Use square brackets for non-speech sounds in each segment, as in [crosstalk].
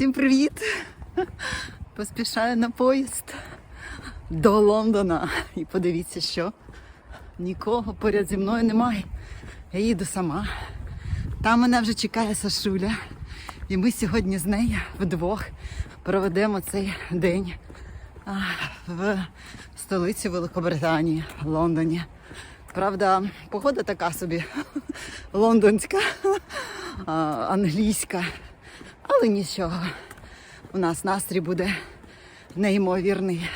Всім привіт! Поспішаю на поїзд до Лондона. І подивіться, що нікого поряд зі мною немає. Я їду сама. Там мене вже чекає Сашуля. І ми сьогодні з нею вдвох проведемо цей день в столиці Великобританії, Лондоні. Правда, погода така собі [laughs] лондонська, англійська, але нічого. У нас настрій буде неймовірний.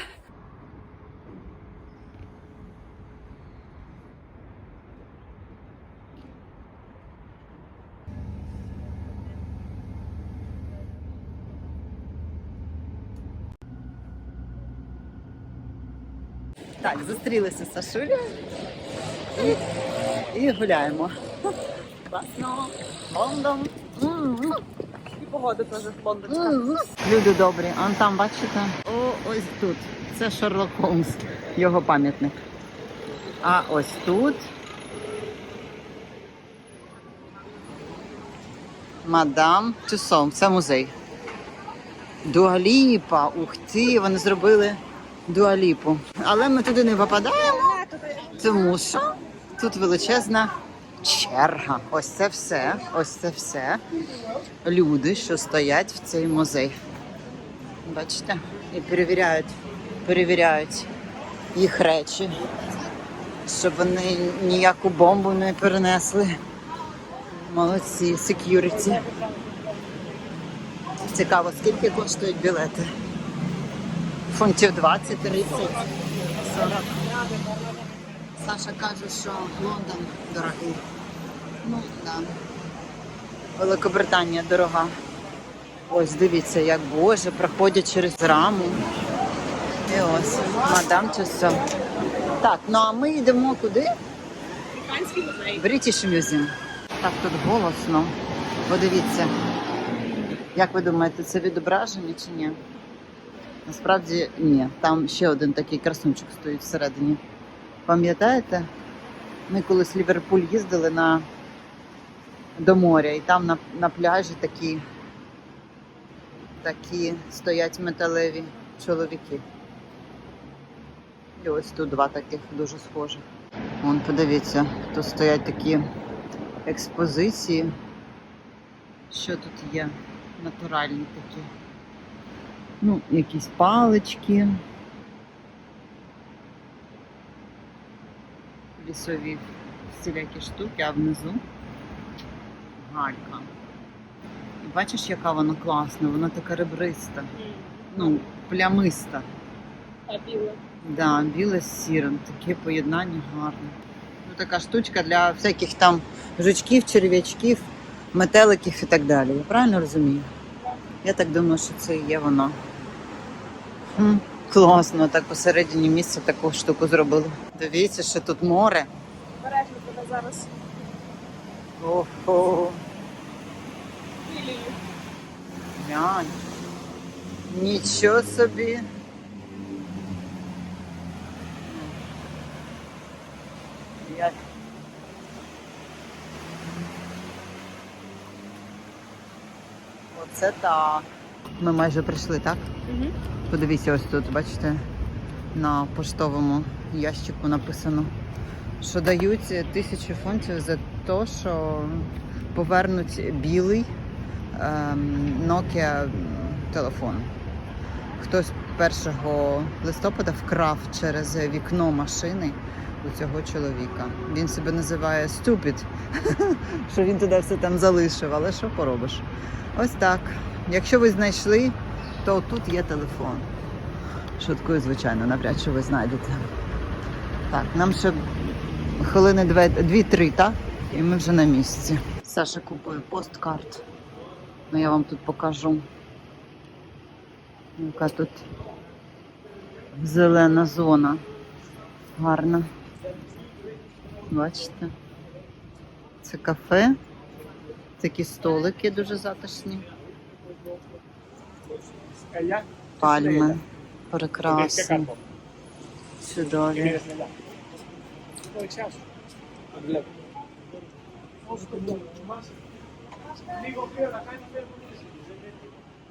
Так, зустрілися з Сашулею і, і гуляємо. Класно. Лондон. Погода теж лондонська. Люди добрі, а там бачите? О, ось тут. Це Шерлок Холмс, його пам'ятник. А ось тут. Мадам Тюсон, це музей. Дуаліпа, ух ти, вони зробили дуаліпу. Але ми туди не попадаємо, тому що тут величезна черга. Ось це все. Ось це все. Люди, що стоять в цей музей. Бачите? І перевіряють, перевіряють їх речі, щоб вони ніяку бомбу не перенесли. Молодці, сек'юріті. Цікаво, скільки коштують білети? Фунтів 20, 30, 40. Саша каже, що Лондон дорогий. Ну. Да. Великобританія дорога. Ось дивіться, як Боже, проходять через раму. І ось, мадам Тюссо. Так, ну а ми йдемо куди? Британський музей. British Museum. Так, тут голосно. Подивіться. Як ви думаєте, це відображення чи ні? Насправді ні. Там ще один такий красунчик стоїть всередині. Пам'ятаєте? Ми колись в Ліверпуль їздили на... до моря, і там на, на пляжі такі, такі стоять металеві чоловіки. І ось тут два таких дуже схожих. Вон, подивіться, тут стоять такі експозиції. Що тут є? Натуральні такі. Ну, якісь палички. Лісові всілякі штуки, а внизу галька. І бачиш, яка вона класна, вона така ребриста, ну, плямиста. А біле. Да, біле з сірим, таке поєднання гарне. Ну, така штучка для всяких там жучків, черв'ячків, метеликів і так далі. Я правильно розумію? Я так думаю, що це і є воно. Хм, класно, так посередині місця таку штуку зробили. Дивіться, що тут море. Бережно тебе зараз. Ого, Лілію. глянь. Нічого собі. Як Оце так. Ми майже прийшли, так? Угу. Подивіться, ось тут, бачите, на поштовому ящику написано, що дають тисячу фунтів за те, що повернуть білий Nokia телефон. Хтось 1 листопада вкрав через вікно машини у цього чоловіка. Він себе називає Stupid, [laughs] що він туди все там залишив, але що поробиш? Ось так. Якщо ви знайшли, то тут є телефон. Шуткую, звичайно, навряд чи ви знайдете. Так, нам ще хвилини дві- дві-три, так? І ми вже на місці. Саша купує посткарт. Ну, я вам тут покажу. Яка тут зелена зона. Гарна. Бачите? Це кафе. Такі столики дуже затишні. Пальми. Прекрасні. Чудові.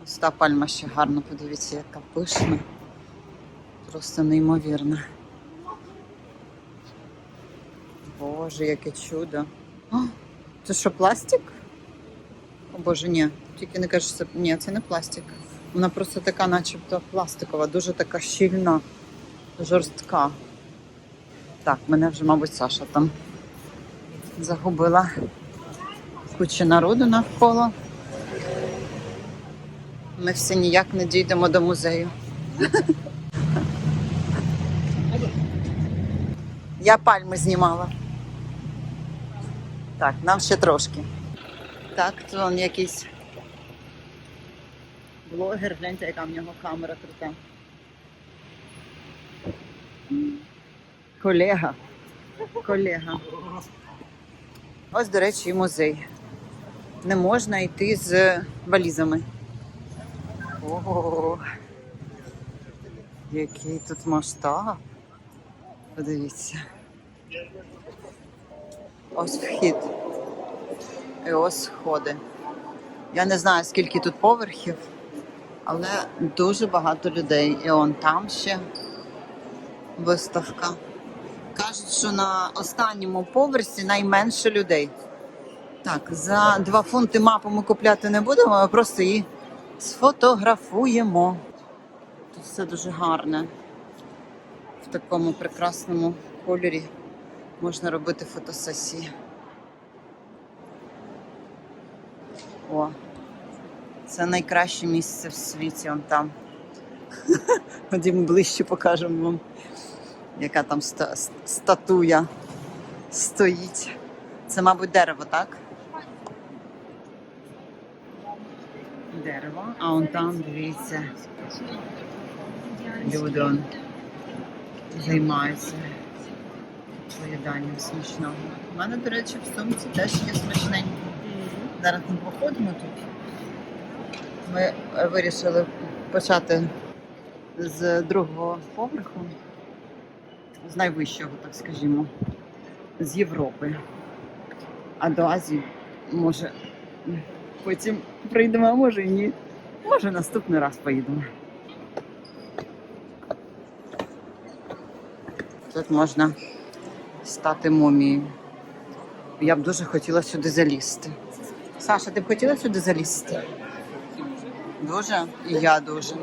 Ось та пальма ще гарна, подивіться, яка пишна. Просто неймовірна. Боже, яке чудо. О, це що, пластик? О Боже, ні. Тільки не кажеш, це ні, це не пластик. Вона просто така, начебто, пластикова, дуже така щільна, жорстка. Так, мене вже, мабуть, Саша там загубила куча народу навколо. Ми всі ніяк не дійдемо до музею. Я пальми знімала. Так, нам ще трошки. Так, то он якийсь блогер, гляньте, яка в нього камера крута. Колега. Колега. Ось, до речі, і музей. Не можна йти з валізами. Ого, який тут масштаб. Подивіться. Ось вхід. І ось сходи. Я не знаю, скільки тут поверхів, але дуже багато людей. І он там ще виставка. Кажуть, що на останньому поверсі найменше людей. Так, за 2 фунти мапу ми купляти не будемо, а просто її сфотографуємо. Тут все дуже гарне. В такому прекрасному кольорі можна робити фотосесії. О, це найкраще місце в світі, он там. [laughs] Ходімо ближче покажемо вам, яка там ста- статуя стоїть. Це, мабуть, дерево, так? Дерево, а он там, дивіться, люди он займаються поїданням смачного. У мене, до речі, в сумці теж є смачненько. Зараз ми походимо тут. Ми е, вирішили почати з другого поверху, з найвищого, так скажімо, з Європи. А до Азії може потім прийдемо, а може і ні. Може наступний раз поїдемо. Тут можна стати мумією. Я б дуже хотіла сюди залізти. Саша, ти б хотіла сюди залізти? Дуже? І я дуже.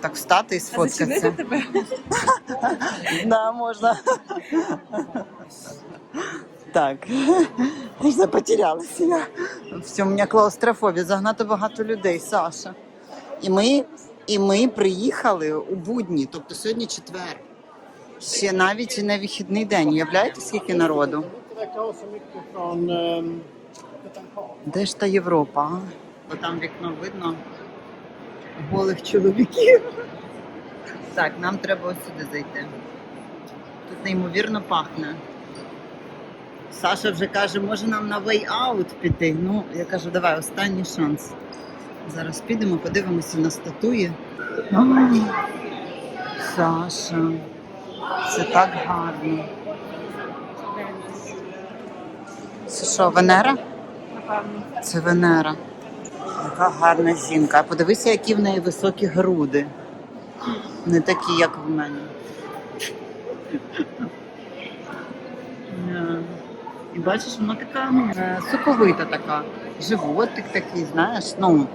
Так встати і сфоткатися. тебе? [laughs] Да, можна. Так. Я потерялася я. Все, у мене клаустрофобія, загнати багато людей, Саша. І ми, і ми приїхали у будні, тобто сьогодні четвер. Ще навіть і на вихідний день. Уявляєте, скільки народу? Де ж та Європа? Бо там вікно видно голих чоловіків. Так, нам треба ось сюди зайти. Тут неймовірно пахне. Саша вже каже, може нам на way out піти. Ну, я кажу, давай, останній шанс. Зараз підемо, подивимося на статуї. Ай, Саша, це так гарно. Це що, Венера? Напевно. Це Венера. Яка гарна жінка. А подивися, які в неї високі груди. Не такі, як в мене. І бачиш, вона така е, соковита така. Животик такий, знаєш, ну,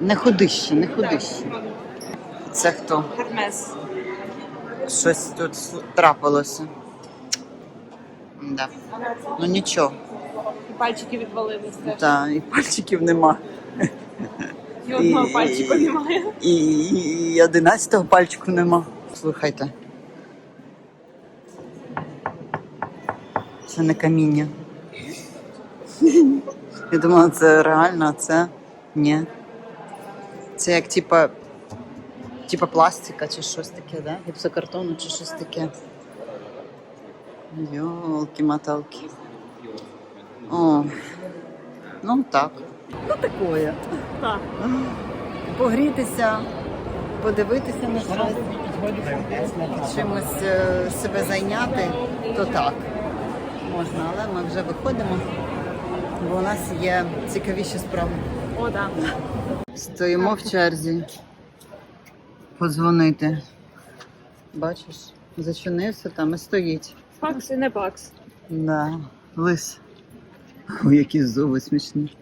не ходище, не ходище. Це хто? Гермес. Щось тут трапилося. Да. Ну нічого, Пальчики відвалились теж. та, і пальчиків нема. І одного пальчика немає. І, і 11-го пальчику нема. Слухайте. Це не каміння. Я думала, це реально, а це ні. Це як типа, типа пластика чи щось таке, да? Гіпсокартону чи щось таке. Йолки-моталки. О, ну так. Ну такое Так. погрітися, подивитися на щось, чимось е, себе зайняти, то так можна, але ми вже виходимо, бо у нас є цікавіші справи. О, да. Стоїмо в черзі. Подзвонити. Бачиш, зачинився там і стоїть. Факс і не бакс. Да, лис. Ой, які зуби смішні.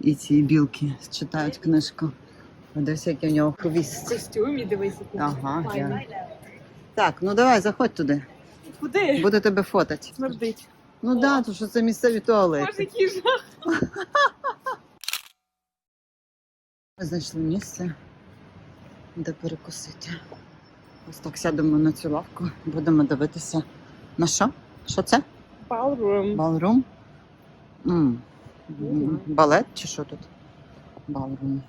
І ці білки читають книжку. Дивись, який у нього хвіст. Костюмі дивися. Ага, Файно. Так, ну давай, заходь туди. Куди? Буду тебе фотати. Смердить. Ну так, да, то що це місцеві туалети. Боже, який жах. Ми знайшли місце, де перекусити. Ось так сядемо на цю лавку, будемо дивитися. На що? Що це? Ballroom. Балрум? М, м, Балет чи що тут? Балрум.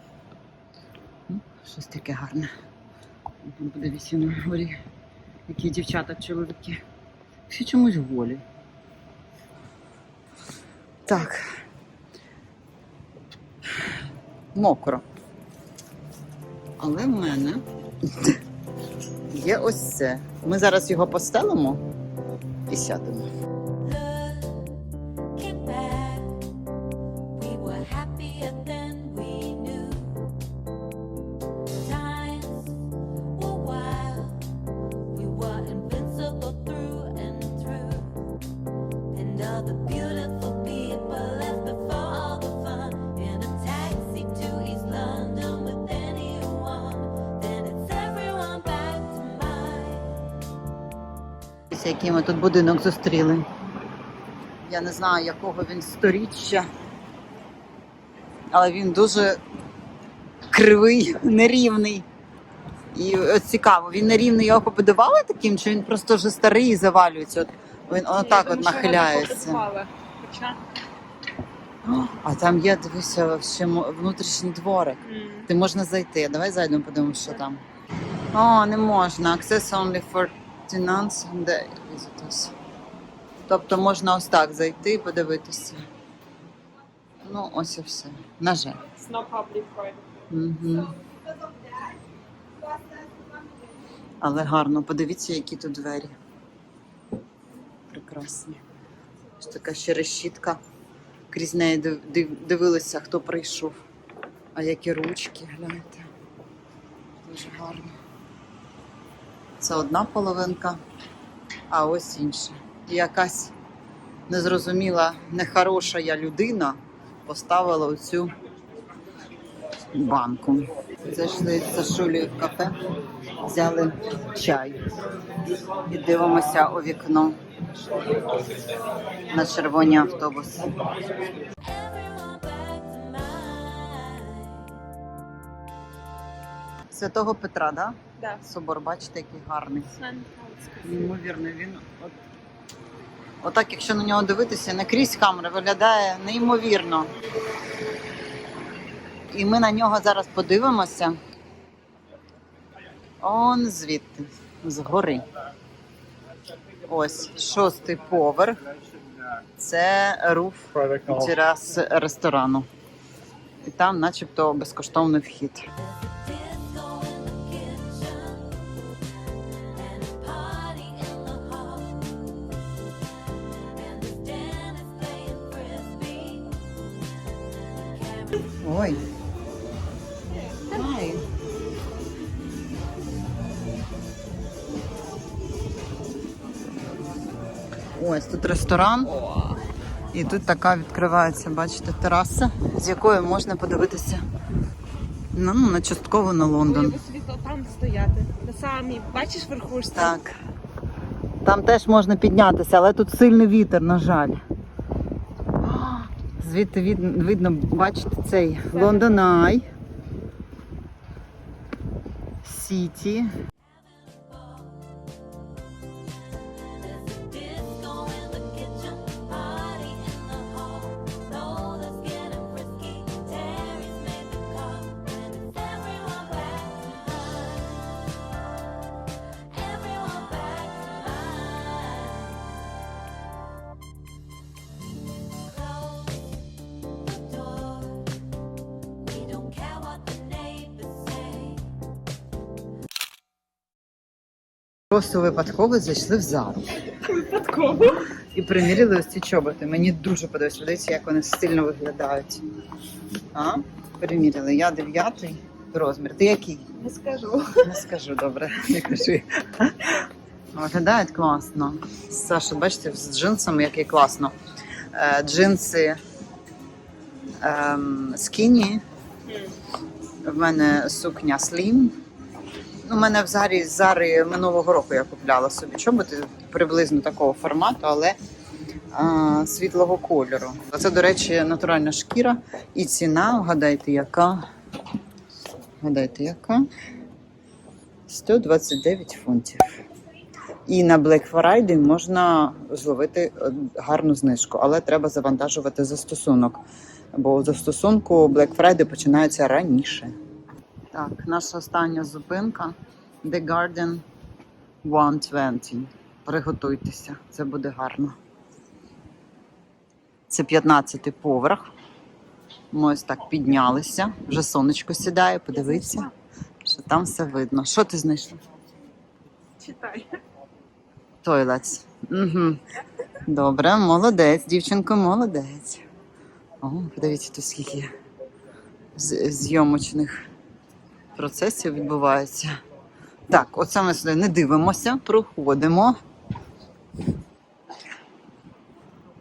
Ну, Щось таке гарне. Подивіться на горі. Які дівчата, чоловіки. Всі чомусь голі. Так. Мокро. Але в мене є ось це. Ми зараз його постелимо і сядемо. Ми тут будинок зустріли. Я не знаю, якого він сторіччя, але він дуже кривий, [laughs] нерівний. І от цікаво, він нерівний його побудували таким, чи він просто вже старий і завалюється? От він отак от нахиляється. Хоча. А там є, дивися, ще внутрішній дворик. м, Ти можна зайти. Давай зайдемо, подивимося, що там. О, не можна. Access only for tenants and the visitors. Тобто можна ось так зайти і подивитися. Ну, ось і все. На жаль. Угу. Але гарно, подивіться, які тут двері. Прекрасні. Ось така ще решітка. Крізь неї див- див- дивилися, хто прийшов. А які ручки, гляньте. Дуже гарно. Це одна половинка, а ось інша. І якась незрозуміла, нехороша я людина поставила оцю банку. Зайшли з Сашулею в кафе, взяли чай і дивимося у вікно на червоні автобуси. Святого Петра, да? Да. Собор, бачите, який гарний. Неймовірно, він от, отак, якщо на нього дивитися, не крізь камери виглядає неймовірно. І ми на нього зараз подивимося. Он звідти, згори. Ось шостий поверх. Це руф терас ресторану. І там, начебто, безкоштовний вхід. Ой. Ай. Ось тут ресторан. І тут така відкривається, бачите, тераса, з якої можна подивитися ну, ну, на частково на Лондон. Собі там стояти. На самій, бачиш верхушці? Так. Там теж можна піднятися, але тут сильний вітер, на жаль. Звідти від- видно, бачите, цей Лондон Ай. Сіті. Просто випадково зайшли в зал. Випадково. і приміряли ось ці чоботи. Мені дуже подобається. Як вони стильно виглядають. А? Приміряли. Я дев'ятий розмір. Ти який? Не скажу. Не скажу добре, не кажи. Виглядають класно. Саша, бачите, з джинсами який класно. Е, джинси ем, скіні. В мене сукня слім. У мене взагалі Зари минулого року я купляла собі чоботи приблизно такого формату, але а, світлого кольору. Це, до речі, натуральна шкіра. І ціна, вгадайте, яка? Вгадайте, яка? 129 фунтів. І на Black Friday можна зловити е, гарну знижку, але треба завантажувати застосунок. Бо у застосунку Black Friday починається раніше. Так, наша остання зупинка The Garden 120. Приготуйтеся, це буде гарно. Це 15-й поверх. Ми ось так піднялися. Вже сонечко сідає, подивіться, що там все видно. Що ти знайшла? Читай. Toilets. Угу. Добре, молодець, дівчинко, молодець. О, подивіться, тут скільки з- зйомочних процесів відбувається. Так, оце ми сюди не дивимося, проходимо.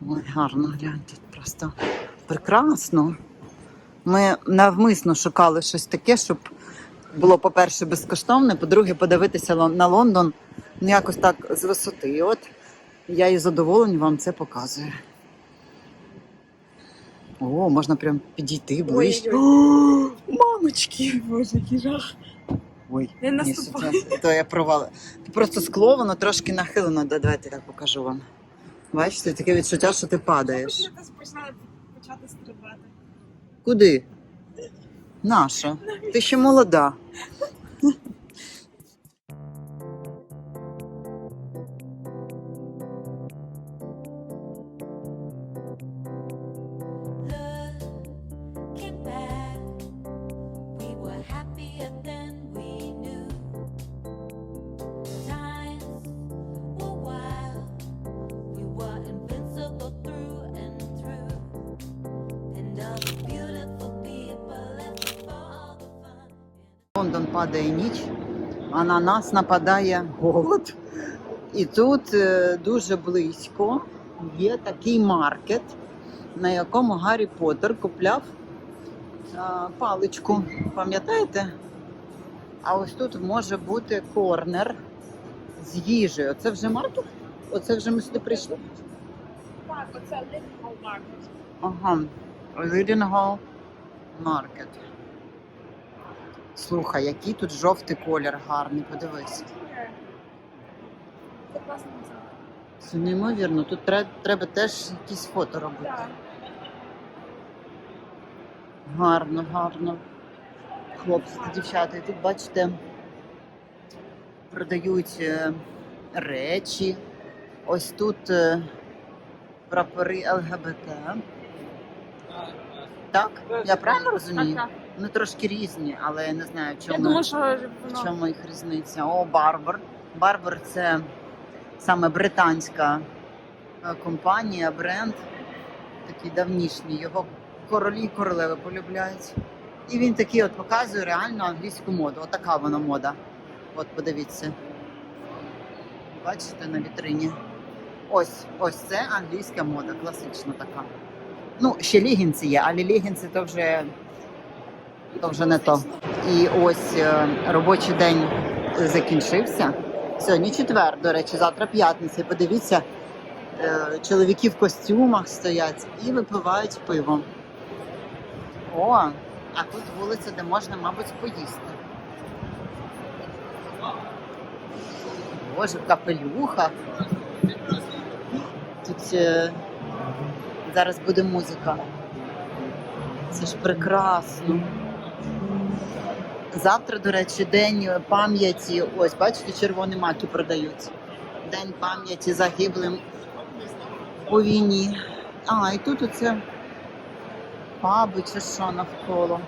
Ой, гарно гляньте, просто прекрасно. Ми навмисно шукали щось таке, щоб було, по-перше, безкоштовне, по-друге, подивитися на Лондон ну, якось так з висоти. І от я із задоволенням вам це показую. О, можна прям підійти ближче. О, [gasps] Мамочки! Боже, який жах. Ой, Не ні, наступай. це- То я провала. Просто скло, воно трошки нахилено. Да, Давайте я так покажу вам. Бачите, таке відчуття, що ти падаєш. Почала почати стрибати. Куди? Наша. Ти ще молода. Лондон падає ніч, а на нас нападає голод. І тут е, дуже близько є такий маркет, на якому Гаррі Поттер купляв паличку. Пам'ятаєте? А ось тут може бути корнер з їжею. Це вже маркет? Оце вже ми сюди прийшли? Так, оце Liverpool Market. Ага. Рідінго маркет. Слухай, який тут жовтий колір гарний, подивись. Це класно. Це неймовірно. Тут треба, треба теж якісь фото робити. Гарно, гарно. Хлопці та дівчата. І тут, бачите, продають е, речі. Ось тут е, прапори ЛГБТ. Так? Я правильно розумію? Так, так. Вони трошки різні, але я не знаю, в Я чому, думаю, що в воно чому їх різниця. О, Барбар. Барбар це саме британська е, компанія, бренд, такий давнішній. Його королі і королеви полюбляють. І він такий от показує реально англійську моду. Отака вона мода. От подивіться. Бачите на вітрині. Ось, ось це англійська мода, класична така. Ну, ще лігінці є, але лігінці то вже, то вже не то. І ось е, робочий день закінчився. Сьогодні четвер, до речі, завтра п'ятниця. Подивіться, е, чоловіки в костюмах стоять і випивають пиво. О, а тут вулиця, де можна, мабуть, поїсти. Боже, в капелюхах. Тут е, зараз буде музика. Це ж прекрасно. Завтра, до речі, день пам'яті. Ось, бачите, червоні маки продають. День пам'яті загиблим у війні. А, і тут оце паби чи що навколо.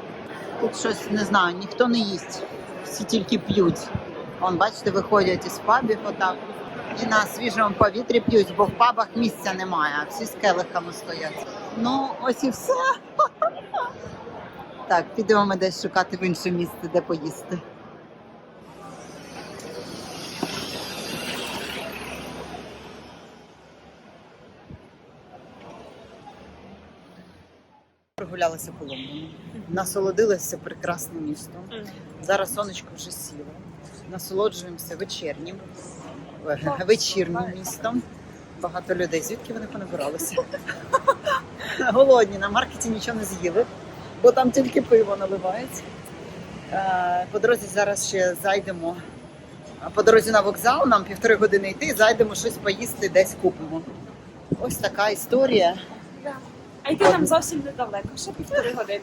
Тут щось не знаю, ніхто не їсть, всі тільки п'ють. Вон, бачите, виходять із пабів отак і на свіжому повітрі п'ють, бо в пабах місця немає, а всі з келихами стоять. Ну, ось і все. Так, підемо ми десь шукати в інше місце, де поїсти. Прогулялися по Лондону, насолодилися прекрасним містом. Зараз сонечко вже сіло. Насолоджуємося вечірнім, е, вечірнім містом. Багато людей. Звідки вони понабиралися? [laughs] Голодні, на маркеті нічого не з'їли, бо там тільки пиво наливається. Е, По дорозі зараз ще зайдемо. По дорозі на вокзал, нам півтори години йти, зайдемо щось поїсти, десь купимо. Ось така історія. А йти нам зовсім недалеко, ще півтори години.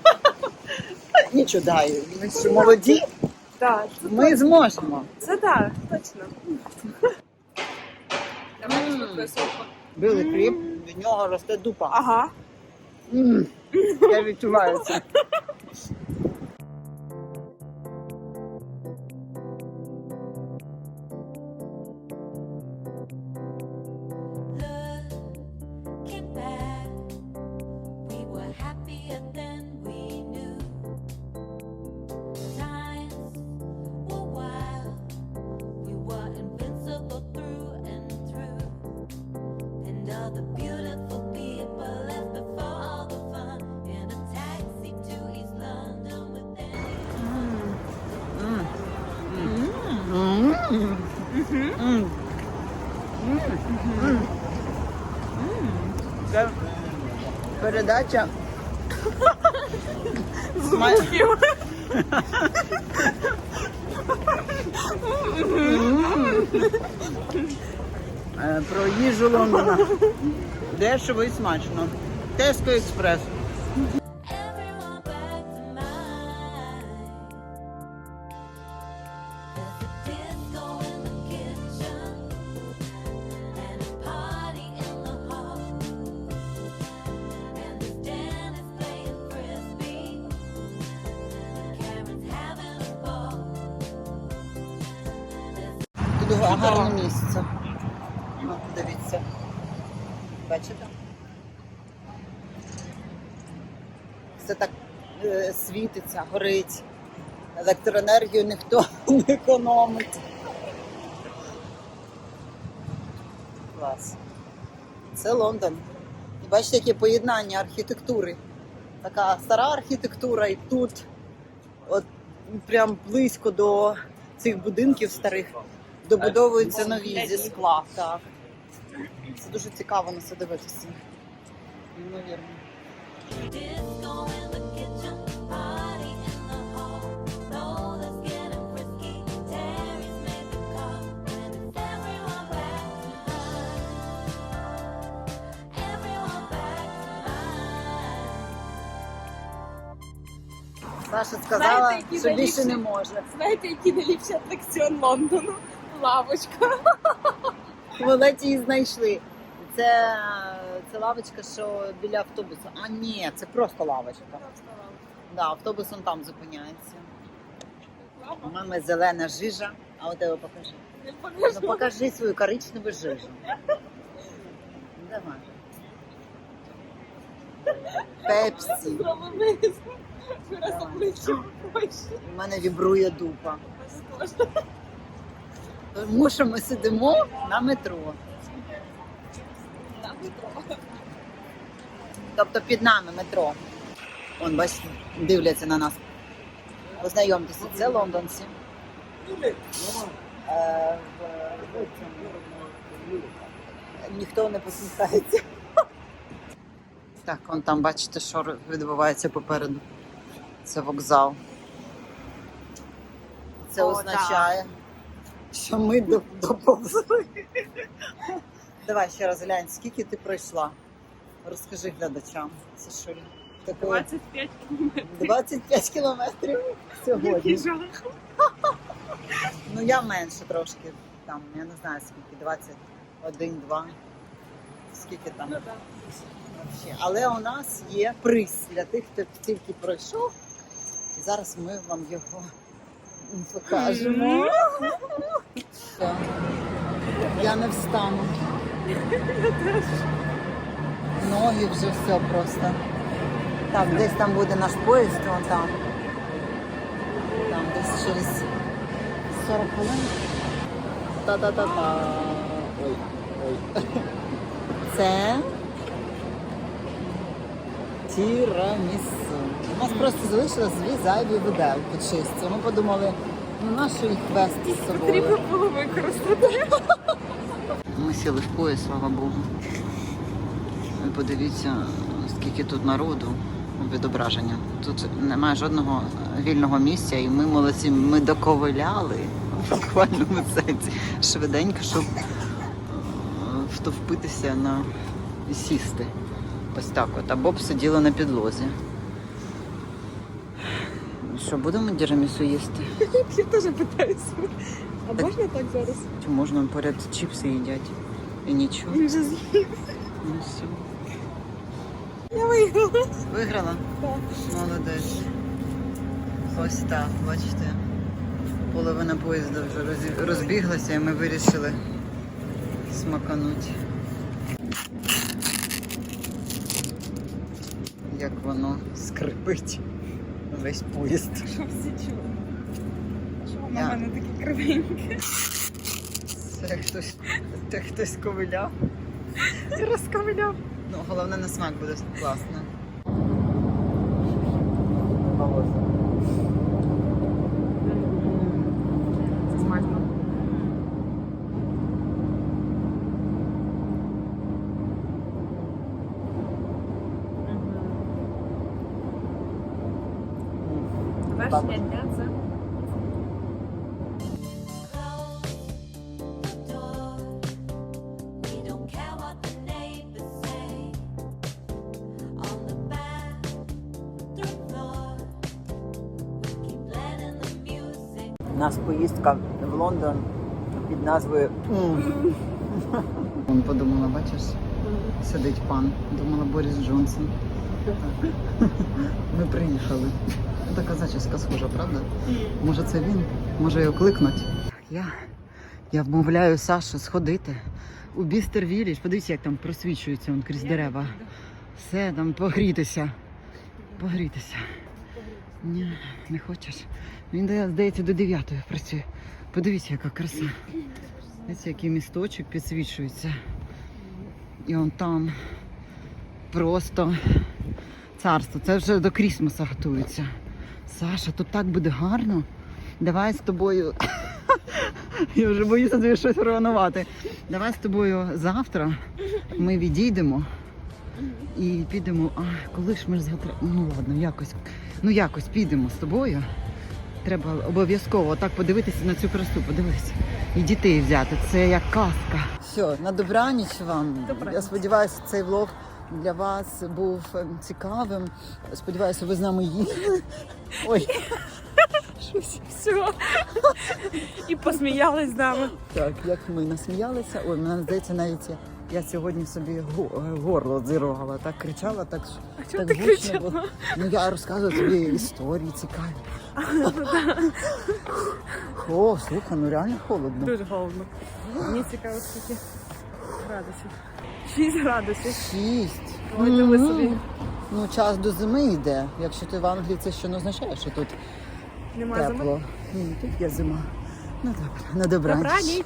Нічого дай, ми ще молоді, ми зможемо. це так, точно. Давай підписуємо. Білий хліб, від нього росте дупа. Ага. Я відчуваю [laughs] Це передача. Звуків. Е, Про їжу Лондона. Дешево і смачно. Теско експрес. Горить. Електроенергію ніхто не економить. Клас. Це Лондон. І бачите, яке поєднання архітектури. Така стара архітектура, і тут от прям близько до цих будинків старих добудовуються нові зі скла. Так. Це дуже цікаво на це дивитися. Неймовірно. Саша сказала, Знаєте, що більше не може. Знаєте, який найліпший атракціон Лондону? Лавочка. Ледь її знайшли. Це, це лавочка, що біля автобусу. А ні, це просто лавочка. Да, автобус он там зупиняється. У мами зелена жижа, а у тебе покажи. Не Ну покажи свою коричневу жижу. Давай. Пепсі. У мене вібрує дупа. Тому що ми сидимо на метро. Тобто під нами метро. Вон, бачите, дивляться на нас. Познайомтеся, це лондонці. Е, в. Ніхто не посміхається. Так, вон там бачите, що відбувається попереду. Це вокзал. Це О, означає, що ми до- доповзли. Давай ще раз глянь, скільки ти пройшла. Розкажи глядачам. Це що? Таке 25 кілометрів. 25 кілометрів сьогодні. Який жах. Ну я менше трошки. Там, я не знаю скільки, 21, 2. Скільки там Ну, взагалі. Але у нас є приз для тих, хто тільки пройшов. І зараз ми вам його покажемо. Я не встану. Ноги вже все просто. Так, десь там буде наш поїзд, вон там. Там десь через 40 хвилин. Та-та-та-та. Ой, ой. Це тірамісу. У нас просто залишилось дві зайві виделки чисті. Ми подумали, ну нащо їх вести з собою? Потрібно було використати. Ми сіли в поїзд, слава Богу. Подивіться, скільки тут народу відображення. Тут немає жодного вільного місця, і ми молодці, ми доковиляли в буквальному сенсі швиденько, щоб е, втовпитися на сісти. Ось так от. А Боб сиділа на підлозі. Що, будемо дірамісу їсти? Я теж питаюся. А можна так зараз? Чи можна поряд чіпси їдять? І нічого. Він вже з'їв. Ну все. Я виграла. Виграла? Так. Молодець. Ось так, бачите. Половина поїзду вже розбіглася і ми вирішили смакануть. Як воно скрипить весь поїзд. Щоб всі чули. Що Я- мама не такі кривенькі. Це хтось, це хтось ковиляв. Розковиляв. Ну, головне на смак буде класно. В Лондон під назвою. [laughs] Вон подумала, бачиш, сидить пан. Думала Борис Джонсон. Ми приїхали. Така зачіска схожа, правда? Може це він? Може його кликнуть? Я, я вмовляю Сашу сходити у Бістер Віллідж. Подивіться, як там просвічується он крізь дерева. Все, там погрітися. Погрітися. Ні, не хочеш. Він здається до 9 працює. Подивіться, яка краса. Дивіться, який місточок підсвічується. І он там просто царство. Це вже до Крісмаса готується. Саша, тут так буде гарно. Давай з тобою. [laughs] Я вже боюся тобі щось рванувати. Давай з тобою завтра ми відійдемо і підемо. А коли ж ми ж завтра? Ну ладно, якось. Ну якось підемо з тобою. Треба обов'язково так подивитися на цю красу, подивись. І дітей взяти. Це як казка. Все, на добраніч вам. Я сподіваюся, цей влог для вас був е, цікавим. Сподіваюся, ви з нами їли. [laughs] Ой, все. І посміялись з нами. так, як ми насміялися. Ой, мене здається, навіть я, я сьогодні собі е, горло зірвала. Так кричала, так, А так ти гучно кричала? було. Ну я розказую тобі історії цікаві. [laughs] О, слухай, ну реально холодно. Дуже холодно. Мені цікаво, скільки градусів. 6 градусів. Шість. Диви Ну, собі. Ну, час до зими йде. Якщо ти в Англії, це ще не означає, що тут Нема зими. тепло. Ні, тут є зима. Ну добре, на добраніч. Добра ніч.